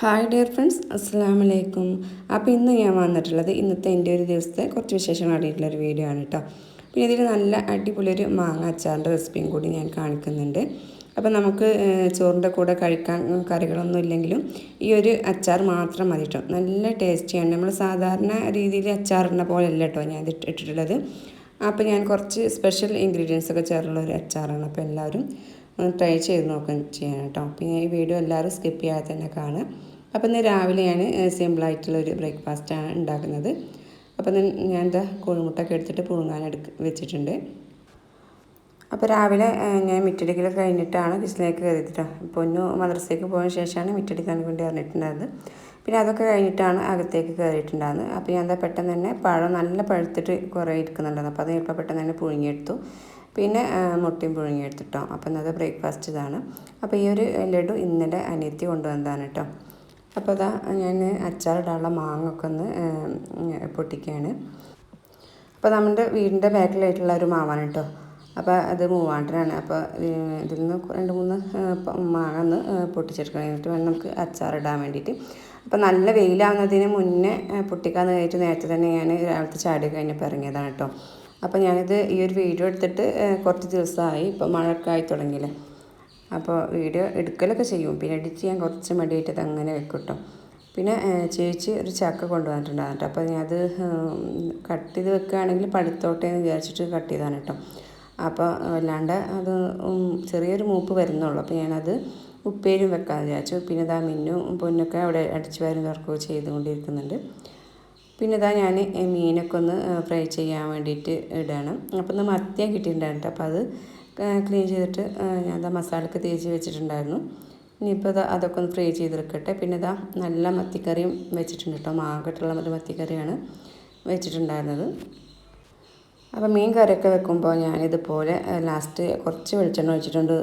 Hi dear friends അസ്സാം വലൈക്കും അപ്പോൾ ഇന്ന് ഞാൻ വന്നിട്ടുള്ളത് ഇന്നത്തെ എന്റെ ഒരു ദിവസത്തെ കുറച്ച് വിശേഷങ്ങൾ അടങ്ങിയിട്ടുള്ള ഒരു വീഡിയോ ആണ് കേട്ടോ പിന്നെ ഇതിൽ നല്ല അടിപൊളി ഒരു മാങ്ങ അച്ചാറിന്റെ റെസിപ്പിയും കൂടി ഞാൻ കാണിക്കുന്നുണ്ട്. അപ്പോൾ നമുക്ക് ചോറിന്റെ കൂടെ കഴിക്കാൻ കറികളൊന്നും ഇല്ലെങ്കിലും ഈ ഒരു അച്ചാർ മാത്രം മതി കേട്ടോ നല്ല ടേസ്റ്റിയാണ് നമ്മൾ സാധാരണ രീതിയിൽ പോലെ അല്ല കേട്ടോ ഞാൻ ഇത് ഇട്ടിട്ടുള്ളത്. അപ്പോൾ ഞാൻ കുറച്ച് സ്പെഷ്യൽ ഇൻഗ്രീഡിയൻസ് ഒക്കെ ചേർന്നുള്ള ഒരു അച്ചാറാണ്. അപ്പോൾ എല്ലാവരും ഒന്ന് ട്രൈ ചെയ്ത് നോക്കുകയും ചെയ്യണം കേട്ടോ. പിന്നെ ഈ വീഡിയോ എല്ലാവരും സ്കിപ്പ് ചെയ്യാതെ തന്നെ കാണുക. അപ്പോൾ ഇന്ന് രാവിലെ ഞാൻ സിമ്പിളായിട്ടുള്ള ഒരു ബ്രേക്ക്ഫാസ്റ്റാണ് ഉണ്ടാക്കുന്നത്. അപ്പോൾ ഞാൻ എന്താ കോഴിമുട്ടൊക്കെ എടുത്തിട്ട് പുഴുങ്ങാൻ എടുക്ക വെച്ചിട്ടുണ്ട്. അപ്പോൾ രാവിലെ ഞാൻ മിറ്റടിക്കൽ കഴിഞ്ഞിട്ടാണ് കിച്ചണിലേക്ക് കയറിയിട്ടോ പൊന്നു മദ്രസയ്ക്ക് പോയ ശേഷമാണ് മിറ്റടിക്കാൻ വേണ്ടി അറിഞ്ഞിട്ടുണ്ടായത് പിന്നെ അതൊക്കെ കഴിഞ്ഞിട്ടാണ് അകത്തേക്ക് കയറിയിട്ടുണ്ടായിരുന്നത്. അപ്പോൾ ഞാൻ എന്താ പെട്ടെന്ന് തന്നെ പഴം നല്ല പഴുത്തിട്ട് കുറേ ഇരിക്കുന്നുണ്ടായിരുന്നു. അപ്പോൾ അത് ചിലപ്പോൾ പെട്ടെന്ന് തന്നെ പുഴുങ്ങിയെടുത്തു. പിന്നെ മുട്ടയും പുഴുങ്ങിയെടുത്തിട്ടോ അപ്പോൾ ഇന്നത്തെ ബ്രേക്ക്ഫാസ്റ്റ് ഇതാണ്. അപ്പോൾ ഈ ഒരു ലഡു ഇന്നലെ അനിയത്തി കൊണ്ടുവന്നതാണ് കേട്ടോ. അപ്പോൾ അതാ ഞാൻ അച്ചാറിടാനുള്ള മാങ്ങ ഒക്കെ ഒന്ന് പൊട്ടിക്കുകയാണ്. അപ്പോൾ നമ്മുടെ വീടിന്റെ ബാക്കിലായിട്ടുള്ള ഒരു മാവാണ് കേട്ടോ. അപ്പോൾ അത് മൂവാണ്ടനാണ്. അപ്പോൾ ഇതിൽ നിന്ന് രണ്ട് മൂന്ന് മാങ്ങ ഒന്ന് പൊട്ടിച്ചെടുക്കണം. എന്നിട്ട് വേണം നമുക്ക് അച്ചാറിടാൻ വേണ്ടിയിട്ട്. അപ്പോൾ നല്ല വെയിലാവുന്നതിന് മുന്നേ പൊട്ടിക്കാന്ന് കഴിഞ്ഞിട്ട് നേരത്തെ തന്നെ ഞാൻ രാവിലത്തെ ചാടി കഴിഞ്ഞപ്പോൾ ഇറങ്ങിയതാണ് കേട്ടോ. അപ്പോൾ ഞാനിത് ഈ ഒരു വീഡിയോ എടുത്തിട്ട് കുറച്ച് ദിവസമായി. ഇപ്പോൾ മഴക്കായി ആയി തുടങ്ങിയില്ലേ. അപ്പോൾ വീഡിയോ എടുക്കലൊക്കെ ചെയ്യും. പിന്നെ എഡിറ്റ് ചെയ്യാൻ കുറച്ച് മടിയായിട്ട് അങ്ങനെ വെക്കട്ടോ പിന്നെ ചേച്ചി ഒരു ചക്ക കൊണ്ടുവന്നിട്ടുണ്ടായിരുന്നു അപ്പോൾ ഞാനത് കട്ട് ചെയ്ത് വെക്കുകയാണെങ്കിൽ പഴുത്തോട്ടെ എന്ന് വിചാരിച്ചിട്ട് കട്ട് ചെയ്താണ് കേട്ടോ അപ്പോൾ വല്ലാണ്ട് അത് ചെറിയൊരു മൂപ്പ് വരുന്നുള്ളൂ. അപ്പോൾ ഞാനത് ഉപ്പേരും വെക്കാമെന്ന് വിചാരിച്ചു. പിന്നെ ദാ മിന്നും പൊന്നൊക്കെ അവിടെ അടിച്ചു വാരും തുറക്കുകയോ ചെയ്തുകൊണ്ടിരിക്കുന്നുണ്ട്. പിന്നെ ഇതാ ഞാൻ മീനൊക്കെ ഒന്ന് ഫ്രൈ ചെയ്യാൻ വേണ്ടിയിട്ട് ഇടണം. അപ്പോൾ ഒന്ന് മത്തിയാൻ കിട്ടിയിട്ടുണ്ടായിരുന്നു അപ്പോൾ അത് ക്ലീൻ ചെയ്തിട്ട് ഞാൻ ഇതാ മസാലയൊക്കെ തേച്ച് വെച്ചിട്ടുണ്ടായിരുന്നു. ഇനിയിപ്പോൾ ഇതാ അതൊക്കെ ഒന്ന് ഫ്രൈ ചെയ്തെടുക്കട്ടെ. പിന്നെ ഇതാ നല്ല മത്തിക്കറിയും വെച്ചിട്ടുണ്ട് കേട്ടോ മാങ്ങട്ടുള്ള ഒരു മത്തിക്കറിയാണ് വെച്ചിട്ടുണ്ടായിരുന്നത്. അപ്പോൾ മീൻ കറിയൊക്കെ വെക്കുമ്പോൾ ഞാനിതുപോലെ ലാസ്റ്റ് കുറച്ച് വെളിച്ചെണ്ണ ഒഴിച്ചിട്ടുണ്ട്.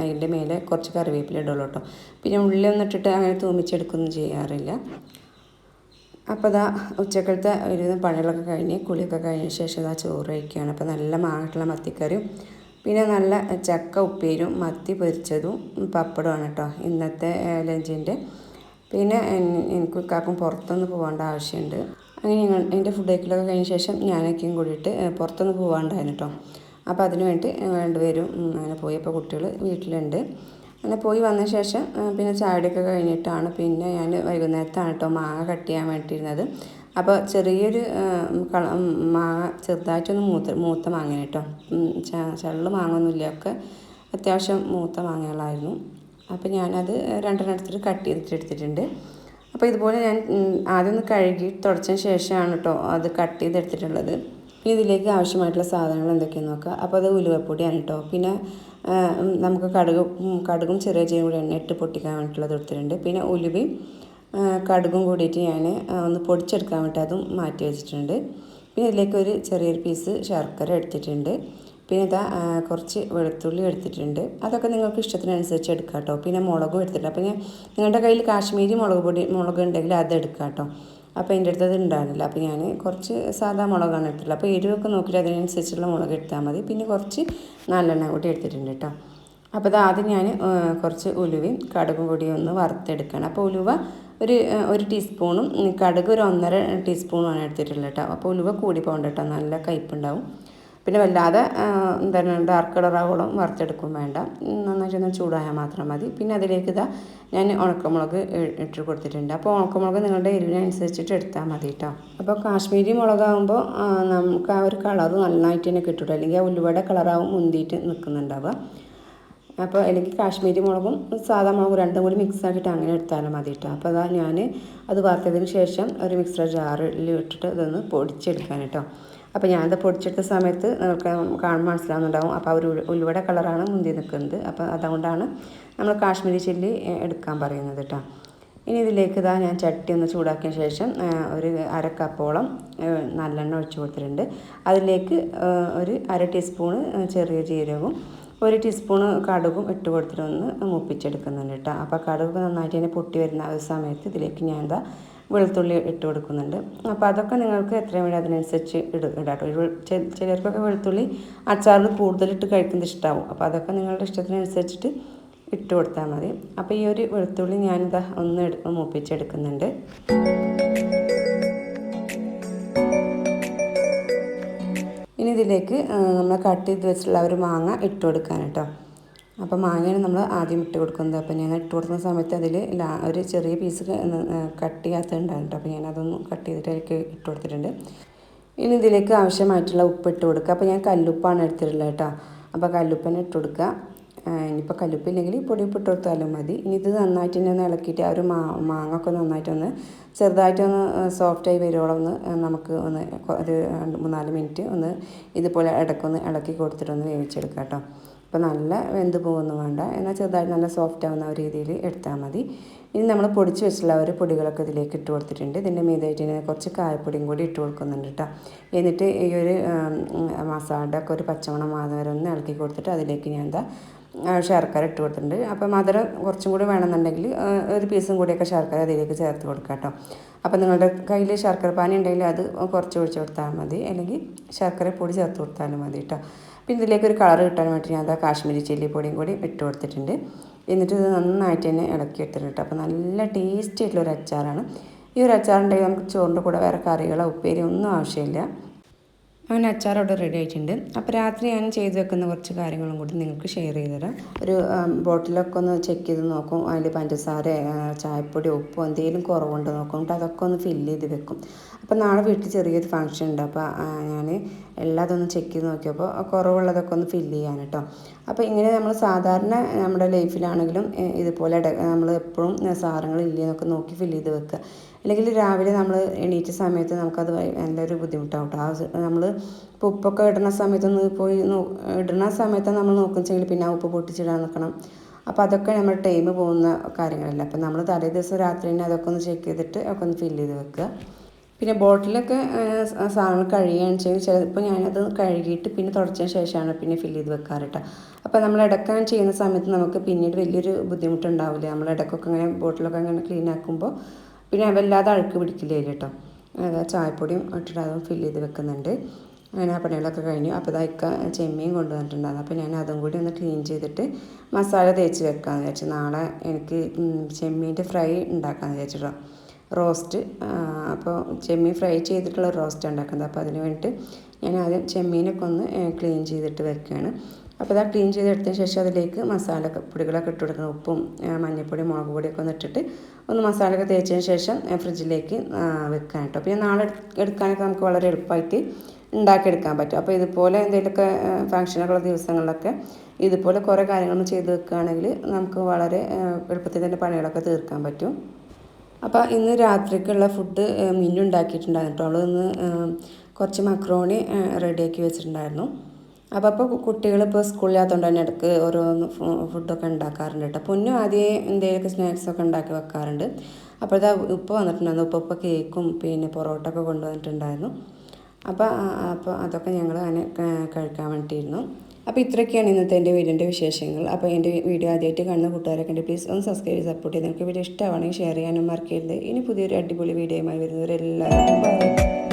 അതിന്റെ മേലെ കുറച്ച് കറിവേപ്പില ഇടുള്ളൂ കേട്ടോ പിന്നെ ഉള്ളിൽ ഒന്നിട്ടിട്ട് അങ്ങനെ തൂമിച്ചെടുക്കുകയൊന്നും ചെയ്യാറില്ല. അപ്പോൾ ഇതാ ഉച്ചക്കലത്തെ ഒരു പണികളൊക്കെ കഴിഞ്ഞ് കുളിയൊക്കെ കഴിഞ്ഞ ശേഷം ഇതാ ചോറ് കഴിക്കുകയാണ് അപ്പോൾ നല്ല മാങ്ങട്ടുള്ള മത്തിക്കറിയും പിന്നെ നല്ല ചക്ക ഉപ്പേരും മത്തി പൊരിച്ചതും പപ്പടമാണ് കേട്ടോ ഇന്നത്തെ ലഞ്ചിന്റെ പിന്നെ എനിക്ക് കാക്കും പുറത്തൊന്ന് പോകേണ്ട ആവശ്യമുണ്ട് അങ്ങനെ ഞങ്ങൾ എന്റെ ഫുഡ് കഴിക്കലൊക്കെ കഴിഞ്ഞ ശേഷം ഞാനൊക്കെയും കൂടിയിട്ട് പുറത്തൊന്ന് പോകാണ്ടായിരുന്നു കേട്ടോ അപ്പോൾ അതിന് വേണ്ടി രണ്ടുപേരും അങ്ങനെ പോയി. അപ്പോൾ കുട്ടികൾ വീട്ടിലുണ്ട്. അങ്ങനെ പോയി വന്ന ശേഷം പിന്നെ ചായയൊക്കെ കഴിഞ്ഞിട്ടാണ് പിന്നെ ഞാൻ വൈകുന്നേരത്താണ് കേട്ടോ മാങ്ങ കട്ട് ചെയ്യാൻ വേണ്ടിയിരുന്നത്. അപ്പോൾ ചെറിയൊരു കള മാങ്ങ ചെറുതായിട്ടൊന്ന് മൂത്ത മൂത്ത മാങ്ങ കേട്ടോ ചള്ള് മാങ്ങൊന്നുമില്ല ഒക്കെ അത്യാവശ്യം മൂത്ത മാങ്ങകളായിരുന്നു. അപ്പോൾ ഞാനത് രണ്ടെണ്ണം എടുത്തിട്ട് കട്ട് ചെയ്തിട്ട് എടുത്തിട്ടുണ്ട്. അപ്പോൾ ഇതുപോലെ ഞാൻ ആദ്യം ഒന്ന് കഴുകി തുടച്ചതിന് ശേഷമാണ് കേട്ടോ അത് കട്ട് ചെയ്തെടുത്തിട്ടുള്ളത്. പിന്നെ ഇതിലേക്ക് ആവശ്യമായിട്ടുള്ള സാധനങ്ങൾ എന്തൊക്കെയാണെന്ന് നോക്കുക. അപ്പോൾ അത് ഉലുവപ്പൊടിയാണ് കേട്ടോ. പിന്നെ നമുക്ക് കടുക് കടുകും ചെറിയ ചെറിയ കൂടി എണ്ണ ഇട്ട് പൊട്ടിക്കാൻ വേണ്ടിയിട്ടുള്ളത് എടുത്തിട്ടുണ്ട്. പിന്നെ ഉലുവയും കടുകും കൂടിയിട്ട് ഞാൻ ഒന്ന് പൊടിച്ചെടുക്കാൻ വേണ്ടി അതും മാറ്റി വെച്ചിട്ടുണ്ട്. പിന്നെ ഇതിലേക്ക് ഒരു ചെറിയൊരു പീസ് ശർക്കര എടുത്തിട്ടുണ്ട്. പിന്നെ ഇതാ കുറച്ച് വെളുത്തുള്ളി എടുത്തിട്ടുണ്ട്. അതൊക്കെ നിങ്ങൾക്ക് ഇഷ്ടത്തിനനുസരിച്ച് എടുക്കാം കേട്ടോ. പിന്നെ മുളകും എടുത്തിട്ടുണ്ട്. അപ്പോൾ ഞാൻ നിങ്ങളുടെ കയ്യിൽ കാശ്മീരി മുളക് പൊടി മുളക് ഉണ്ടെങ്കിൽ അത് എടുക്കാം കേട്ടോ. അപ്പോൾ എന്റെ അടുത്ത് അത് ഉണ്ടായിരുന്നില്ല അപ്പോൾ ഞാൻ കുറച്ച് സാധാ മുളകാണ് എടുത്തിട്ടുള്ളത്. അപ്പോൾ എരിവൊക്കെ നോക്കിയിട്ട് അതിനനുസരിച്ചുള്ള മുളക് എടുത്താൽ മതി. പിന്നെ കുറച്ച് നല്ലെണ്ണ കൂടി എടുത്തിട്ടുണ്ട് കേട്ടോ അപ്പോൾ അത് ആദ്യം ഞാൻ കുറച്ച് ഉലുവയും കടുകും കൂടി ഒന്ന് വറുത്തെടുക്കണം. അപ്പോൾ ഉലുവ ഒരു ഒരു ടീസ്പൂണും കടുക് ഒരു ഒന്നര ടീസ്പൂണുമാണ് എടുത്തിട്ടുള്ളത് കേട്ടോ അപ്പോൾ ഉലുവ കൂടി പോകണ്ട കേട്ടോ നല്ല കയ്പുണ്ടാവും പിന്നെ വല്ലാതെ എന്താണ് ഡാർക്ക് കളറാവോളം വറുത്തെടുക്കും വേണ്ട. നന്നായിട്ടൊന്ന് ചൂടായാൽ മാത്രം മതി. പിന്നെ അതിലേക്ക് ഇതാ ഞാൻ ഉണക്കമുളക് ഇട്ട് കൊടുത്തിട്ടുണ്ട്. അപ്പോൾ ഉണക്കമുളക് നിങ്ങളുടെ എരിവിനനുസരിച്ചിട്ട് എടുത്താൽ മതി കേട്ടോ അപ്പോൾ കാശ്മീരി മുളകാകുമ്പോൾ നമുക്ക് ആ ഒരു കളറ് നന്നായിട്ട് തന്നെ കിട്ടും അല്ലെങ്കിൽ ആ ഉലുവയുടെ കളറാവും മുന്തിയിട്ട് നിൽക്കുന്നുണ്ടാവുക. അപ്പോൾ അല്ലെങ്കിൽ കാശ്മീരി മുളകും സാധാ മുളകും രണ്ടും കൂടി മിക്സ് ആക്കിയിട്ട് അങ്ങനെ എടുത്താലും മതി കേട്ടോ അപ്പോൾ അതാ ഞാൻ അത് വറുത്തതിന് ശേഷം ഒരു മിക്സർ ജാറിൽ ഇട്ടിട്ട് ഇതൊന്ന് പൊടിച്ചെടുക്കാൻ കേട്ടോ അപ്പോൾ ഞാനത് പൊടിച്ചെടുത്ത സമയത്ത് നിങ്ങൾക്ക് കാണുമ്പോൾ മനസ്സിലാവുന്നുണ്ടാവും. അപ്പോൾ ഒരു ഉലു- ഉലുവയുടെ കളറാണ് മുന്തി നിൽക്കുന്നത്. അപ്പോൾ അതുകൊണ്ടാണ് നമ്മൾ കാശ്മീരി ചില്ലി എടുക്കാൻ പറയുന്നത് കേട്ടോ ഇനി ഇതിലേക്ക് ഇതാ ഞാൻ ചട്ടി ഒന്ന് ചൂടാക്കിയ ശേഷം ഒരു അര കപ്പോളം നല്ലെണ്ണ ഒഴിച്ച് കൊടുത്തിട്ടുണ്ട്. അതിലേക്ക് ഒരു അര ടീസ്പൂണ് ചെറിയ ജീരകവും ഒരു ടീസ്പൂണ് കടുകും ഇട്ട് കൊടുത്തിട്ടൊന്ന് മുപ്പിച്ചെടുക്കുന്നുണ്ട് കേട്ടോ അപ്പോൾ കടുക് നന്നായിട്ട് തന്നെ പൊട്ടി വരുന്ന ഒരു സമയത്ത് ഇതിലേക്ക് ഞാൻ എന്താ വെളുത്തുള്ളി ഇട്ട് കൊടുക്കുന്നുണ്ട്. അപ്പോൾ അതൊക്കെ നിങ്ങൾക്ക് എത്രയും വേണ്ടി അതിനനുസരിച്ച് ഇട ഇടാട്ടോ. ചിലർക്കൊക്കെ വെളുത്തുള്ളി അച്ചാറിൽ കൂടുതലിട്ട് കഴിക്കുന്നത് ഇഷ്ടമാവും അപ്പോൾ അതൊക്കെ നിങ്ങളുടെ ഇഷ്ടത്തിനനുസരിച്ചിട്ട് ഇട്ട് കൊടുത്താൽ മതി. അപ്പോൾ ഈ ഒരു വെളുത്തുള്ളി ഞാനിതാ ഒന്ന് മൂപ്പിച്ചെടുക്കുന്നുണ്ട്. ഇനി ഇതിലേക്ക് നമ്മൾ കട്ട് ചെയ്ത് വെച്ചിട്ടുള്ള ഒരു മാങ്ങ ഇട്ട് കൊടുക്കാൻ കേട്ടോ അപ്പോൾ മാങ്ങയാണ് നമ്മൾ ആദ്യം ഇട്ട് കൊടുക്കുന്നത്. അപ്പോൾ ഞാൻ ഇട്ട് കൊടുക്കുന്ന സമയത്ത് അതിൽ ഒരു ചെറിയ പീസ് കട്ട് ചെയ്യാത്തതുണ്ടായിരുന്നു അപ്പോൾ ഞാൻ അതൊന്ന് കട്ട് ചെയ്തിട്ട് അതിലേക്ക് ഇട്ട് കൊടുത്തിട്ടുണ്ട്. ഇനി ഇതിലേക്ക് ആവശ്യമായിട്ടുള്ള ഉപ്പ് ഇട്ട് കൊടുക്കുക. അപ്പോൾ ഞാൻ കല്ലുപ്പാണ് എടുത്തിട്ടുള്ളത് കേട്ടോ അപ്പോൾ കല്ലുപ്പന്നെ ഇട്ട് കൊടുക്കുക. ഇനിയിപ്പോൾ കല്ലുപ്പില്ലെങ്കിൽ പൊടി ഉപ്പ് ഇട്ട് കൊടുത്താലും മതി. ഇനി ഇത് നന്നായിട്ട് തന്നെ ഒന്ന് ഇളക്കിയിട്ട് ആ ഒരു മാ മാങ്ങ ഒക്കെ നന്നായിട്ടൊന്ന് ചെറുതായിട്ടൊന്ന് സോഫ്റ്റായി വരുവോളം ഒന്ന് നമുക്ക് ഒന്ന് ഒരു രണ്ട് മൂന്നാൽ മിനിറ്റ് ഒന്ന് ഇതുപോലെ ഇടയ്ക്കൊന്ന് ഇളക്കി കൊടുത്തിട്ടൊന്ന് വേവിച്ചെടുക്കാം കേട്ടോ അപ്പോൾ നല്ല വെന്ത് പോകുന്നു വേണ്ട. എന്നാൽ ചെറുതായിട്ട് നല്ല സോഫ്റ്റ് ആവുന്ന രീതിയിൽ എടുത്താൽ മതി. ഇനി നമ്മൾ പൊടിച്ച് വെച്ചിട്ടുള്ള ഒരു പൊടികളൊക്കെ ഇതിലേക്ക് ഇട്ട് കൊടുത്തിട്ടുണ്ട്. ഇതിന്റെ മീതായിട്ട് ഞാൻ കുറച്ച് കായപ്പൊടിയും കൂടി ഇട്ട് കൊടുക്കുന്നുണ്ട് കേട്ടോ. എന്നിട്ട് ഈ ഒരു മസാലയുടെ ഒക്കെ ഒരു പച്ചമണം മാറുന്ന ഒന്ന് ഇളക്കി കൊടുത്തിട്ട് അതിലേക്ക് ഞാൻ എന്താ ശർക്കര ഇട്ട് കൊടുത്തിട്ടുണ്ട്. അപ്പോൾ മധുരം കുറച്ചും കൂടി വേണമെന്നുണ്ടെങ്കിൽ ഒരു പീസും കൂടിയൊക്കെ ശർക്കര അതിലേക്ക് ചേർത്ത് കൊടുക്കാം കേട്ടോ. അപ്പോൾ നിങ്ങളുടെ കയ്യിൽ ശർക്കര പാനി ഉണ്ടെങ്കിൽ അത് കുറച്ച് ഒഴിച്ച് കൊടുത്താൽ മതി. അല്ലെങ്കിൽ ശർക്കര പൊടി ചേർത്ത് കൊടുത്താലും മതി കേട്ടോ. പിന്നെ ഇതിലേക്ക് ഒരു കളർ കിട്ടാൻ വേണ്ടി ഞാൻ അതാ കാശ്മീരി ചില്ലി പൊടിയും കൂടി ഇട്ട് കൊടുത്തിട്ടുണ്ട്. എന്നിട്ട് ഇത് നന്നായിട്ട് തന്നെ ഇളക്കി എടുത്തിട്ടുണ്ട് അപ്പോൾ നല്ല ടേസ്റ്റി ആയിട്ടുള്ള ഒരു അച്ചാറാണ്. ഈ ഒരു അച്ചാറുണ്ടെങ്കിൽ നമുക്ക് ചോറിന്റെ കൂടെ വേറെ കറികളോ ഉപ്പേരി ഒന്നും ആവശ്യമില്ല. അങ്ങനെ അച്ചാർ അവിടെ റെഡി ആയിട്ടുണ്ട്. അപ്പോൾ രാത്രി ഞാൻ ചെയ്ത് വെക്കുന്ന കുറച്ച് കാര്യങ്ങളും കൂടി നിങ്ങൾക്ക് ഷെയർ ചെയ്ത് തരാം. ഒരു ബോട്ടിലൊക്കെ ഒന്ന് ചെക്ക് ചെയ്ത് നോക്കും. അതിൽ പഞ്ചസാര ചായപ്പൊടി ഉപ്പോ എന്തെങ്കിലും കുറവുണ്ടോ നോക്കും. അതൊക്കെ ഒന്ന് ഫില്ല് ചെയ്ത് വെക്കും. അപ്പോൾ നാളെ വീട്ടിൽ ചെറിയൊരു ഫംഗ്ഷൻ ഉണ്ട്. അപ്പോൾ ഞാൻ എല്ലാതൊന്ന് ചെക്ക് ചെയ്ത് നോക്കിയപ്പോൾ കുറവുള്ളതൊക്കെ ഒന്ന് ഫില്ല് ചെയ്യാൻ കേട്ടോ അപ്പോൾ ഇങ്ങനെ നമ്മൾ സാധാരണ നമ്മുടെ ലൈഫിലാണെങ്കിലും ഇതുപോലെ നമ്മൾ എപ്പോഴും സാധനങ്ങൾ ഇല്ലേന്നൊക്കെ നോക്കി ഫില്ല് ചെയ്ത് വെക്കുക. അല്ലെങ്കിൽ രാവിലെ നമ്മൾ എണീറ്റ സമയത്ത് നമുക്കത് നല്ലൊരു ബുദ്ധിമുട്ടാവും ആ നമ്മൾ ഇപ്പോൾ ഉപ്പൊക്കെ ഇടുന്ന സമയത്തൊന്ന് പോയി ഇടുന്ന സമയത്ത് നമ്മൾ നോക്കുന്നെങ്കിൽ പിന്നെ ആ ഉപ്പ് പൊട്ടിച്ചിടാൻ നിൽക്കണം അപ്പോൾ അതൊക്കെ നമ്മൾ ടൈം പോകുന്ന കാര്യങ്ങളല്ല. അപ്പോൾ നമ്മൾ തലേ ദിവസം രാത്രി തന്നെ അതൊക്കെ ഒന്ന് ചെക്ക് ചെയ്തിട്ട് ഒക്കെ ഒന്ന് ഫില്ല് ചെയ്ത് വെക്കുക. പിന്നെ ബോട്ടിലൊക്കെ സാധനങ്ങൾ കഴുകുകയാണ് വെച്ചാൽ ചിലപ്പോൾ ഞാനത് കഴുകിയിട്ട് പിന്നെ തുടച്ചതിന് ശേഷമാണ് പിന്നെ ഫില്ല് ചെയ്ത് വെക്കാറ് കേട്ടോ അപ്പോൾ നമ്മൾ ഇടക്കാൻ ചെയ്യുന്ന സമയത്ത് നമുക്ക് പിന്നീട് വലിയൊരു ബുദ്ധിമുട്ടുണ്ടാവില്ല. നമ്മൾ ഇടക്കൊക്കെ അങ്ങനെ ബോട്ടിലൊക്കെ അങ്ങനെ ക്ലീൻ ആക്കുമ്പോൾ പിന്നെ വല്ലാതെ അഴുക്ക് പിടിക്കില്ല കേട്ടോ അതാ ചായപ്പൊടിയും ഇട്ടിട്ട് അതും ഫില്ല് ചെയ്ത് വെക്കുന്നുണ്ട്. അങ്ങനെ ആ പണികളൊക്കെ കഴിഞ്ഞു. അപ്പോൾ ഇതായിക്ക ചെമ്മീൻ കൊണ്ടുവന്നിട്ടുണ്ടായിരുന്നു. അപ്പോൾ ഞാൻ അതും കൂടി ഒന്ന് ക്ലീൻ ചെയ്തിട്ട് മസാല തേച്ച് വെക്കാമെന്ന് വിചാരിച്ചു. നാളെ എനിക്ക് ചെമ്മീന്റെ ഫ്രൈ ഉണ്ടാക്കാമെന്ന് വിചാരിച്ചിട്ടോ റോസ്റ്റ് അപ്പോൾ ചെമ്മീൻ ഫ്രൈ ചെയ്തിട്ടുള്ള റോസ്റ്റ് ഉണ്ടാക്കുന്നത്. അപ്പോൾ അതിന് വേണ്ടിയിട്ട് ഞാൻ ആദ്യം ചെമ്മീനൊക്കെ ഒന്ന് ക്ലീൻ ചെയ്തിട്ട് വെക്കുകയാണ് അപ്പോൾ ഇതാ ക്ലീൻ ചെയ്തെടുത്തതിന് ശേഷം അതിലേക്ക് മസാല പൊടികളൊക്കെ ഇട്ട് കൊടുക്കണം. ഉപ്പും മഞ്ഞൾപ്പൊടി മുളക് പൊടിയൊക്കെ ഒന്ന് ഇട്ടിട്ട് ഒന്ന് മസാലയൊക്കെ തേച്ചതിന് ശേഷം ഫ്രിഡ്ജിലേക്ക് വെക്കാൻ കേട്ടോ. പിന്നെ നാളെ എടുക്കാനൊക്കെ നമുക്ക് വളരെ എളുപ്പമായിട്ട് ഉണ്ടാക്കിയെടുക്കാൻ പറ്റും. അപ്പോൾ ഇതുപോലെ എന്തെങ്കിലുമൊക്കെ ഫങ്ഷനൊക്കെയുള്ള ദിവസങ്ങളിലൊക്കെ ഇതുപോലെ കുറേ കാര്യങ്ങളൊന്നും ചെയ്ത് വെക്കുകയാണെങ്കിൽ നമുക്ക് വളരെ എളുപ്പത്തിൽ തന്നെ പണികളൊക്കെ തീർക്കാൻ പറ്റും. അപ്പോൾ ഇന്ന് രാത്രിക്കുള്ള ഫുഡ് മിന്നുണ്ടാക്കിയിട്ടുണ്ടായിരുന്നു കേട്ടോ. അവളൊന്ന് കുറച്ച് മക്രോണി റെഡിയാക്കി വെച്ചിട്ടുണ്ടായിരുന്നു. അപ്പോൾ അപ്പോൾ കുട്ടികളിപ്പോൾ സ്കൂളിലാത്തതുകൊണ്ട് തന്നെ ഇടയ്ക്ക് ഓരോന്ന് ഫുഡൊക്കെ ഉണ്ടാക്കാറുണ്ട് കേട്ടോ പൊന്നും ആദ്യമേ എന്തെങ്കിലുമൊക്കെ സ്നാക്സൊക്കെ ഉണ്ടാക്കി വെക്കാറുണ്ട്. അപ്പോഴത്തെ ഉപ്പ് വന്നിട്ടുണ്ടായിരുന്നു. ഉപ്പ ഇപ്പോൾ കേക്കും പിന്നെ പൊറോട്ട ഒക്കെ കൊണ്ടുവന്നിട്ടുണ്ടായിരുന്നു അപ്പോൾ അപ്പോൾ അതൊക്കെ ഞങ്ങൾ അങ്ങനെ കഴിക്കാൻ വേണ്ടിയിരുന്നു. അപ്പോൾ ഇത്രയൊക്കെയാണ് ഇന്നത്തെ എന്റെ വീടിന്റെ വിശേഷങ്ങൾ. അപ്പോൾ എന്റെ വീഡിയോ ആദ്യമായിട്ട് കാണുന്ന കൂട്ടുകാരൊക്കെ ഉണ്ട് പ്ലീസ് ഒന്ന് സബ്സ്ക്രൈബ് ചെയ്ത് സപ്പോർട്ട് ചെയ്ത്. നിങ്ങൾക്ക് വീഡിയോ ഇഷ്ടമാണെങ്കിൽ ഷെയർ ചെയ്യാനും മറക്കരുത്. ഇനി പുതിയൊരു അടിപൊളി വീഡിയോയുമായി വരുന്നവരെല്ലാവരും ബൈ.